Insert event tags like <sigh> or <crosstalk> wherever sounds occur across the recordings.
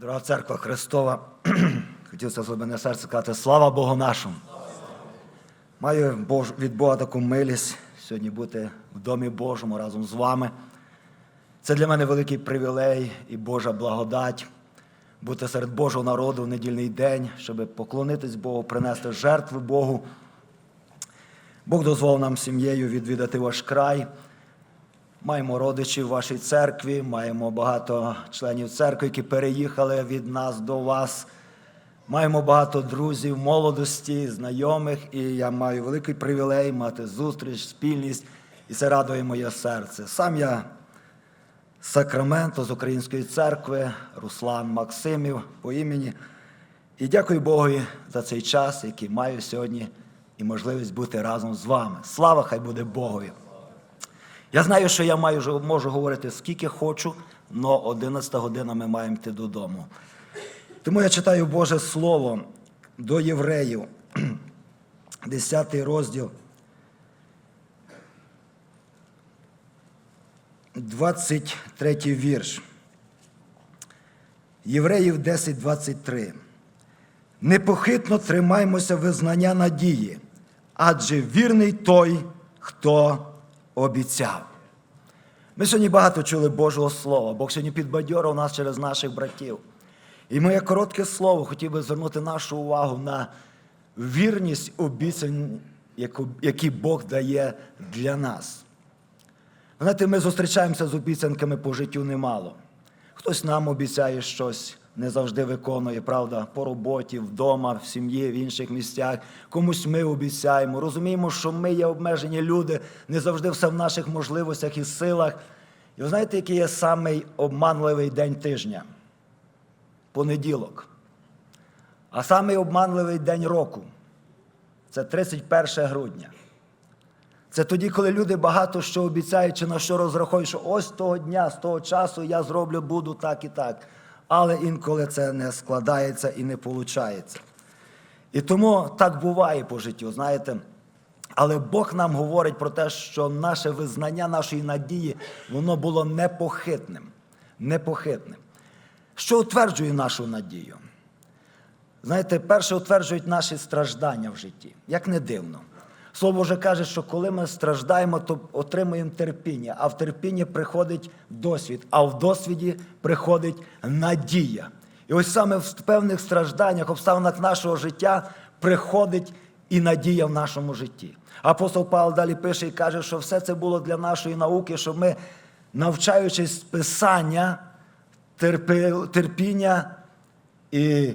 Дорога церква Христова, <clears throat> хотів це з глибини серця сказати, слава Богу нашому. Маю від Бога таку милість сьогодні бути в домі Божому разом з вами. Це для мене великий привілей і Божа благодать бути серед Божого народу в недільний день, щоб поклонитись Богу, принести жертви Богу. Бог дозволив нам сім'єю відвідати ваш край. Маємо родичів в вашій церкві, маємо багато членів церкви, які переїхали від нас до вас. Маємо багато друзів, молодості, знайомих, і я маю великий привілей мати зустріч, спільність, і це радує моє серце. Сам я з Сакраменто з Української церкви, Руслан Максимів по імені. І дякую Богу за цей час, який маю сьогодні, і можливість бути разом з вами. Слава хай буде Богові! Я знаю, що я маю, можу говорити скільки хочу, але 11 година ми маємо йти додому. Тому я читаю Боже Слово до євреїв, <clears throat> 10 розділ, 23 вірш. Євреїв 10, 23. Непохитно тримаймося визнання надії, адже вірний той, хто обіцяв. Ми сьогодні багато чули Божого Слова. Бог сьогодні підбадьорив нас через наших братів. І моє коротке слово хотів би звернути нашу увагу на вірність обіцянь, які Бог дає для нас. Знаєте, ми зустрічаємося з обіцянками по життю немало. Хтось нам обіцяє щось, не завжди виконує, правда, по роботі, вдома, в сім'ї, в інших місцях. Комусь ми обіцяємо. Розуміємо, що ми є обмежені люди, не завжди все в наших можливостях і силах. І ви знаєте, який є самий обманливий день тижня? Понеділок. А самий обманливий день року це 31 грудня. Це тоді, коли люди багато що обіцяють чи на що розраховують, що ось того дня, з того часу я зроблю, буду так і так. Але інколи це не складається і не виходить. І тому так буває по життю, знаєте. Але Бог нам говорить про те, що наше визнання нашої надії, воно було непохитним. Непохитним. Що утверджує нашу надію? Знаєте, перше утверджують наші страждання в житті, як не дивно. Слово Боже каже, що коли ми страждаємо, то отримуємо терпіння, а в терпінні приходить досвід, а в досвіді приходить надія. І ось саме в певних стражданнях, обставинах нашого життя приходить і надія в нашому житті. Апостол Павло далі пише і каже, що все це було для нашої науки, щоб ми, навчаючись Писання, терпіння і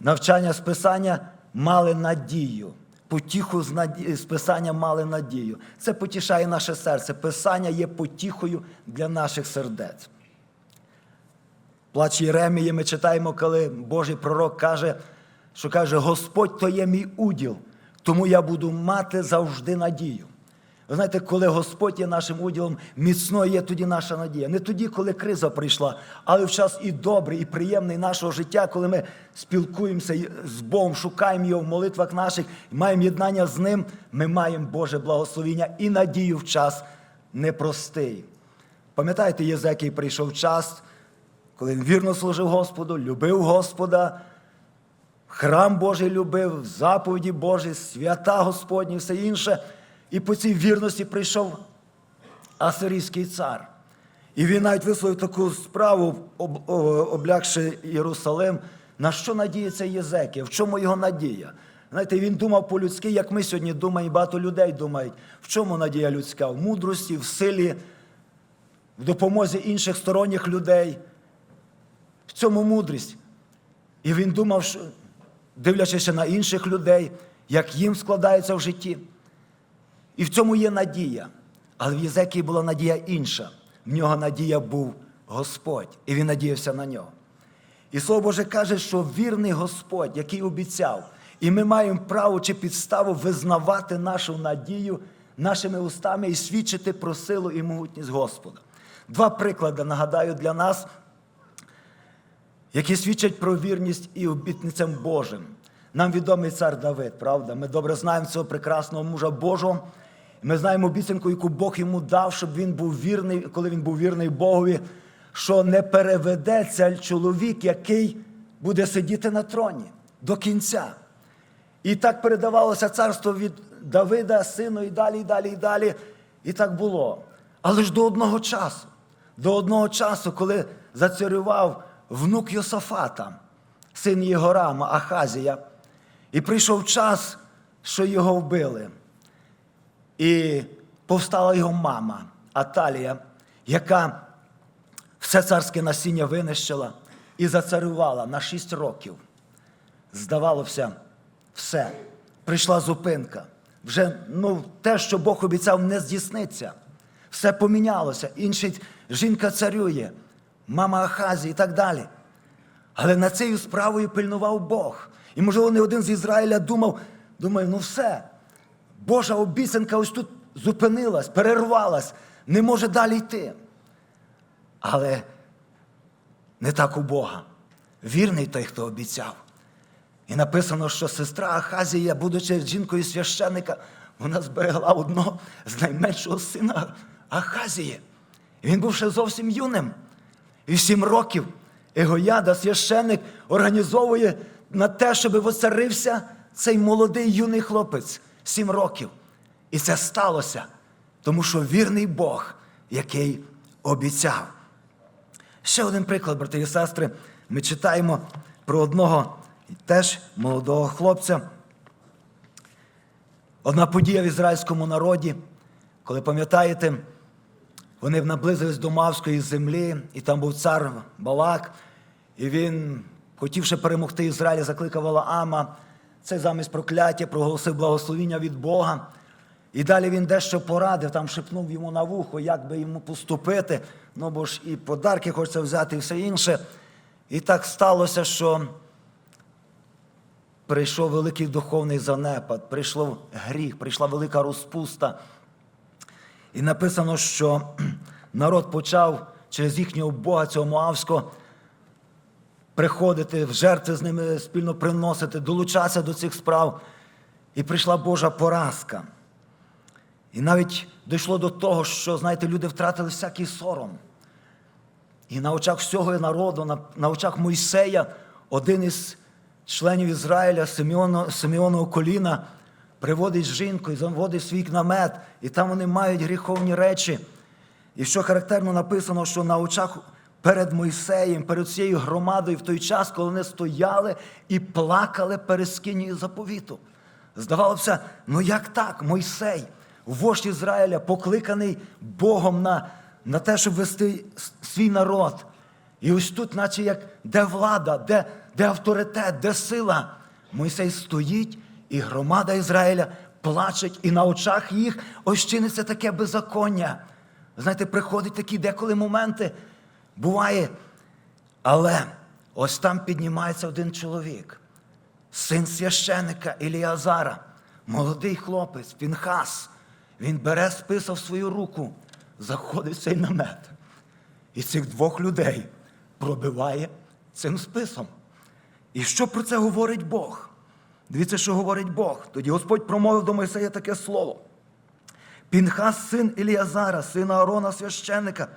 навчання з Писання мали надію. Потіху з, наді... з Писання мали надію. Це потішає наше серце. Писання є потіхою для наших сердець. Плач Єремії ми читаємо, коли Божий пророк каже, що каже, Господь то є мій уділ, тому я буду мати завжди надію. Ви знаєте, коли Господь є нашим уділом, міцною є тоді наша надія. Не тоді, коли криза прийшла, але в час і добрий, і приємний нашого життя, коли ми спілкуємося з Богом, шукаємо його в молитвах наших, маємо єднання з ним, ми маємо Боже благословіння і надію в час непростий. Пам'ятаєте, Єзекій прийшов час, коли він вірно служив Господу, любив Господа, храм Божий любив, заповіді Божі, свята Господні, все інше. І по цій вірності прийшов Асирійський цар. І він навіть висловив таку справу, облягши Єрусалим, на що надіється Єзекія, в чому його надія. Знаєте, він думав по-людськи, як ми сьогодні думаємо, багато людей думають, в чому надія людська? В мудрості, в силі, в допомозі інших сторонніх людей. В цьому мудрість. І він думав, дивлячись на інших людей, як їм складається в житті. І в цьому є надія. Але в Єзекії була надія інша. В нього надія був Господь, і він надіявся на нього. І Слово Боже каже, що вірний Господь, який обіцяв, і ми маємо право чи підставу визнавати нашу надію нашими устами і свідчити про силу і могутність Господа. Два приклади нагадаю для нас, які свідчать про вірність і обітницям Божим. Нам відомий цар Давид, правда? Ми добре знаємо цього прекрасного мужа Божого. Ми знаємо обіцянку, яку Бог йому дав, щоб він був вірний, коли він був вірний Богові. що не переведеться чоловік, який буде сидіти на троні до кінця. І так передавалося царство від Давида, сину, і далі, і далі, і далі. І так було. Але ж до одного часу, до одного часу, коли зацарював внук Йосафата, син Єгорама, Ахазія, і прийшов час, що його вбили. І повстала його мама Аталія, яка все царське насіння винищила і зацарювала на шість років. Здавалося, все. Прийшла зупинка. Вже ну, те, що Бог обіцяв, не здійсниться. Все помінялося. Інший жінка царює, мама Ахазі і так далі. Але над цією справою пильнував Бог. І, можливо, не один з Ізраїля думав, думаю, ну все, Божа обіцянка ось тут зупинилась, перервалась, не може далі йти. Але не так у Бога. Вірний той, хто обіцяв. І написано, що сестра Ахазія, будучи жінкою священника, вона зберегла одного з найменшого сина Ахазії. І він був ще зовсім юним. І сім років Егояда, священник, організовує на те, щоб воцарився цей молодий юний хлопець. Сім років. І це сталося, тому що вірний Бог, який обіцяв. Ще один приклад, брати і сестри. Ми читаємо про одного теж молодого хлопця. Одна подія в ізраїльському народі, коли пам'ятаєте, вони наблизились до Мавської землі, і там був цар Балак, і він, хотівши перемогти Ізраїль, закликав Валаама, це замість прокляття, проголосив благословіння від Бога. І далі він дещо порадив, там шепнув йому на вухо, як би йому поступити. Ну бо ж і подарки хочеться взяти, і все інше. І так сталося, що прийшов великий духовний занепад, прийшов гріх, прийшла велика розпуста. І написано, що <clears throat> народ почав через їхнього Бога, цього Моавського, приходити в жертви з ними спільно приносити, долучатися до цих справ. І прийшла Божа поразка. І навіть дійшло до того, що, знаєте, люди втратили всякий сором. І на очах всього народу, на, на очах Мойсея, один із членів Ізраїля, Симеоно, коліна, приводить жінку і заводить свій намет, і там вони мають гріховні речі. І що характерно написано, що на очах перед Мойсеєм, перед цією громадою в той час, коли вони стояли і плакали перед скинією заповіту. Здавалося, ну як так, Мойсей, вождь Ізраїля, покликаний Богом на, на те, щоб вести свій народ. І ось тут, наче як де влада, де, де авторитет, де сила. Мойсей стоїть, і громада Ізраїля плачеть, і на очах їх ось чиниться таке беззаконня. Знаєте, приходять такі деколи моменти, буває. Але ось там піднімається один чоловік, син священика Іліазара, молодий хлопець, Пінхас. Він бере списа в свою руку, заходить в цей намет. І цих двох людей пробиває цим списом. І що про це говорить Бог? Дивіться, що говорить Бог. Тоді Господь промовив до Мойсея таке слово. Пінхас, син Іліазара, сина Арона священника,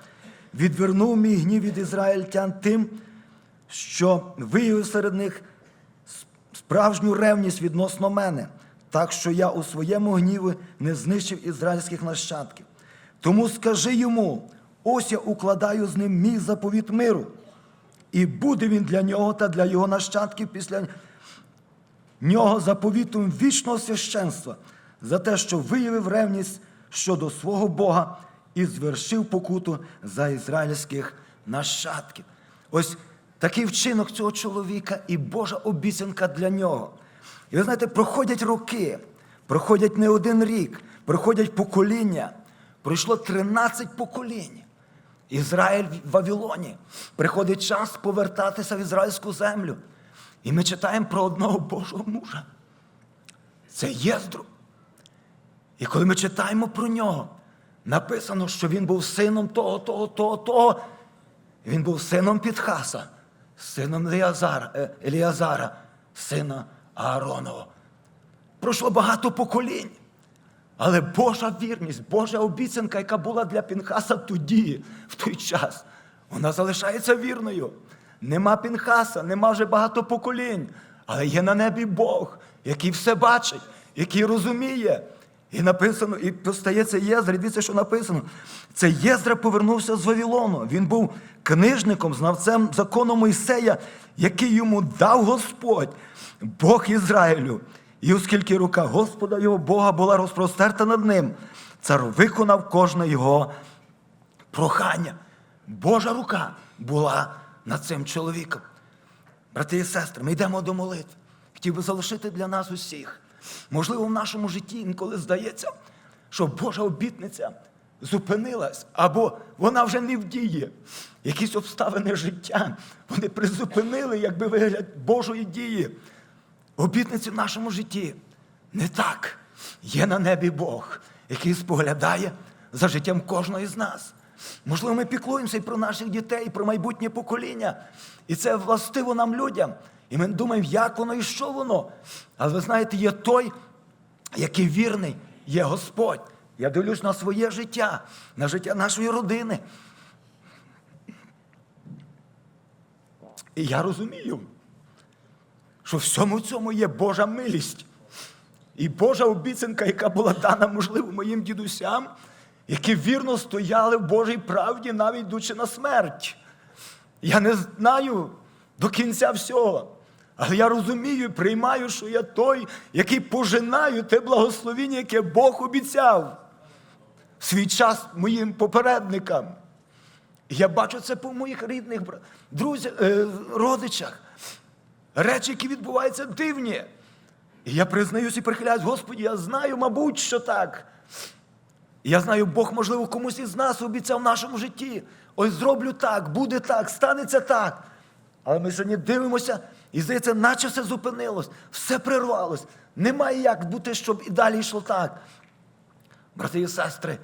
відвернув мій гнів від ізраїльтян тим, що виявив серед них справжню ревність відносно мене, так що я у своєму гніві не знищив ізраїльських нащадків. Тому скажи йому: ось я укладаю з ним мій заповіт миру, і буде він для нього та для його нащадків після нього заповітом вічного священства за те, що виявив ревність щодо свого Бога і звершив покуту за ізраїльських нащадків. Ось такий вчинок цього чоловіка і Божа обіцянка для нього. І ви знаєте, проходять роки, проходять не один рік, проходять покоління. Пройшло 13 поколінь. Ізраїль в Вавилоні. Приходить час повертатися в ізраїльську землю. І ми читаємо про одного Божого мужа. Це Єздру. І коли ми читаємо про нього, написано, що він був сином того, того, того, того. Він був сином Підхаса, сином Еліазара, е, Еліазара сина Ааронова. Пройшло багато поколінь. Але Божа вірність, Божа обіцянка, яка була для Пінхаса тоді, в той час, вона залишається вірною. Нема Пінхаса, нема вже багато поколінь, але є на небі Бог, який все бачить, який розуміє. І написано, і постається Єзра, і дивіться, що написано. Це Єзра повернувся з Вавилону. Він був книжником, знавцем закону Мойсея, який йому дав Господь, Бог Ізраїлю. І оскільки рука Господа його Бога була розпростерта над ним, цар виконав кожне його прохання. Божа рука була над цим чоловіком. Брати і сестри, ми йдемо до молитви. Хотів би залишити для нас усіх. Можливо, в нашому житті інколи здається, що Божа обітниця зупинилась, або вона вже не в дії. Якісь обставини життя вони призупинили, якби вигляд Божої дії. Обітниці в нашому житті не так. Є на небі Бог, який споглядає за життям кожного з нас. Можливо, ми піклуємося і про наших дітей, і про майбутнє покоління. І це властиво нам людям. І ми думаємо, як воно і що воно. Але ви знаєте, є той, який вірний, є Господь. Я дивлюсь на своє життя, на життя нашої родини. І я розумію, що всьому цьому є Божа милість. І Божа обіцянка, яка була дана, можливо, моїм дідусям, які вірно стояли в Божій правді, навіть йдучи на смерть. Я не знаю до кінця всього. Але я розумію приймаю, що я той, який пожинаю те благословіння, яке Бог обіцяв в свій час моїм попередникам. Я бачу це по моїх рідних друзях, е, родичах. Речі, які відбуваються дивні. І я признаюся і прихиляюсь, Господі, я знаю, мабуть, що так. Я знаю, Бог, можливо, комусь із нас обіцяв в нашому житті. Ось зроблю так, буде так, станеться так. Але ми сьогодні дивимося, і здається, наче все зупинилось, все прервалось. Немає як бути, щоб і далі йшло так. Брати і сестри,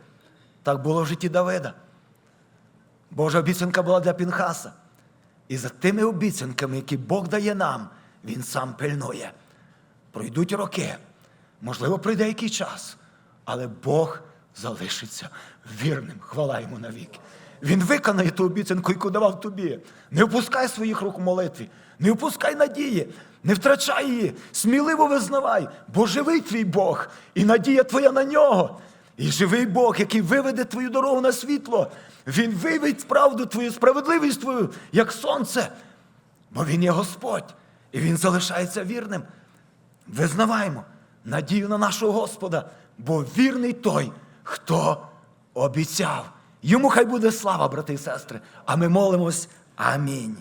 так було в житті Давида. Божа обіцянка була для Пінхаса. І за тими обіцянками, які Бог дає нам, Він сам пильнує. Пройдуть роки, можливо, пройде який час, але Бог залишиться вірним. Хвала йому навіки. Він виконає ту обіцянку, яку давав тобі. Не опускай своїх рук в молитві, не опускай надії, не втрачай її, сміливо визнавай, бо живий твій Бог, і надія твоя на нього. І живий Бог, який виведе твою дорогу на світло. Він виведь правду твою, справедливість твою, як сонце. Бо Він є Господь, і Він залишається вірним. Визнаваємо надію на нашого Господа, бо вірний той, хто обіцяв. Йому хай буде слава, брати і сестри. А ми молимось. Амінь.